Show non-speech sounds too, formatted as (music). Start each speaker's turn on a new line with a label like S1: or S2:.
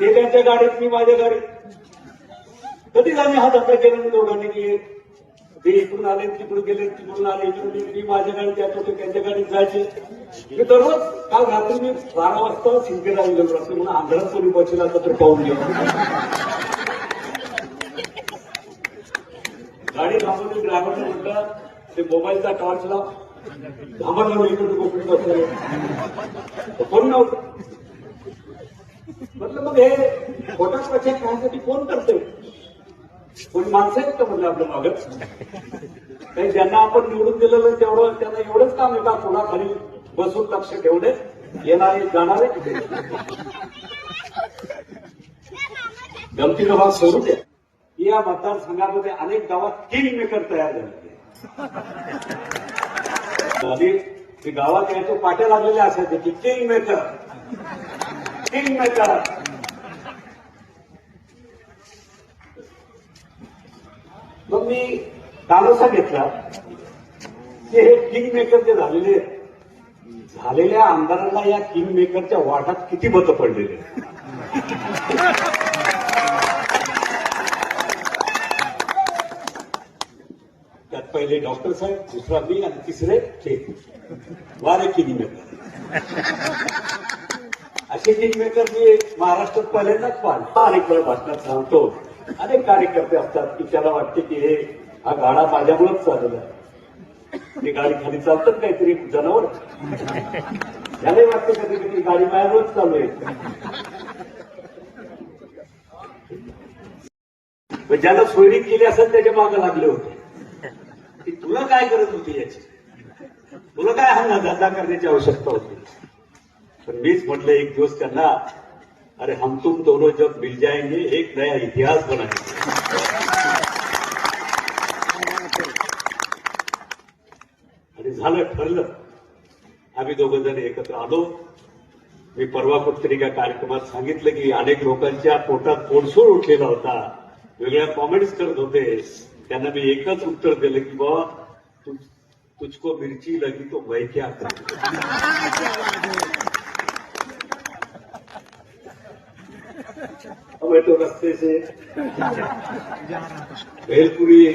S1: ते त्यांच्या गाडीत मी माझ्या गाडीत. कधीच आम्ही हा धंदा केला नाही दोघांनी की ते इकडून आले तिकडून गेले तिकडून आले इकडून मी माझ्या गाडीत जात होतो त्यांच्या गाडीत जायचे. मी दररोज काल रात्री मी बारा वाजता सिंकेला गेलो रात्री. म्हणून आंध्रात कोणी आता तर पाहून गेलो. गाडी थांबवली ड्रायव्हरने म्हटलं ते मोबाईलचा टॉर्च लाव थांबवलं इकडे कोकणी बसले कोण नव्हतं? म्हटलं मग हे खोटा प्रचार करण्यासाठी फोन करतोय? पण माणसं आहेत का? म्हणलं आपलं मागत काही ज्यांना आपण निवडून दिलेलं तेवढं त्यांना एवढंच काम आहे का? पुन्हा खाली बसून लक्ष ठेवणे येणारे जाणारे गमतीचा भाग सोडू द्या. या मतदारसंघामध्ये अनेक गावात किंग मेकर तयार झाले. ते गावात यायचे पाट्या लागलेल्या असायचे की किंग मेकर किंग मेकर मग मी कालोसा घेतला की हे किंग मेकर जे झालेले झालेल्या आमदारांना या किंग मेकरच्या वाटात किती मतं पडलेले त्यात पहिले डॉक्टर साहेब दुसरा मी आणि तिसरे ते वारे किंग मेकर असे मेकर मी महाराष्ट्रात पहिल्यांदाच पाहिजे अनेक वेळा भाषणात सांगतो. अनेक कार्यकर्ते असतात की त्याला वाटते की हे हा गाडा माझ्यामुळेच चाललेला आहे. ती गाडी खाली चालतात काहीतरी जनावर. त्यालाही वाटते कधी कधी गाडी माझ्यामुळेच चालू आहे. ज्याला सोयरी केली असेल त्याच्यामागे लागले होते. की तुला काय करत होती याची? तुला काय हा धंदा करण्याची आवश्यकता होती? तर मीच म्हटलं एक दिवस त्यांना अरे हम तुम दोनों जब मिल जाएंगे एक नया इतिहास बनाएंगे. आणि झालं ठरलं. आम्ही दोघं जण एकत्र आलो. मी परवा पत्रिका एका कार्यक्रमात सांगितलं की अनेक लोकांच्या पोटात पोटसूळ उठलेला होता. वेगळ्या कॉमेंट्स करत होते. त्यांना मी एकच उत्तर दिलं की बाबा तुझको मिरची लगी तो वैक्या. (laughs) तो रस्ते से भेलपुरी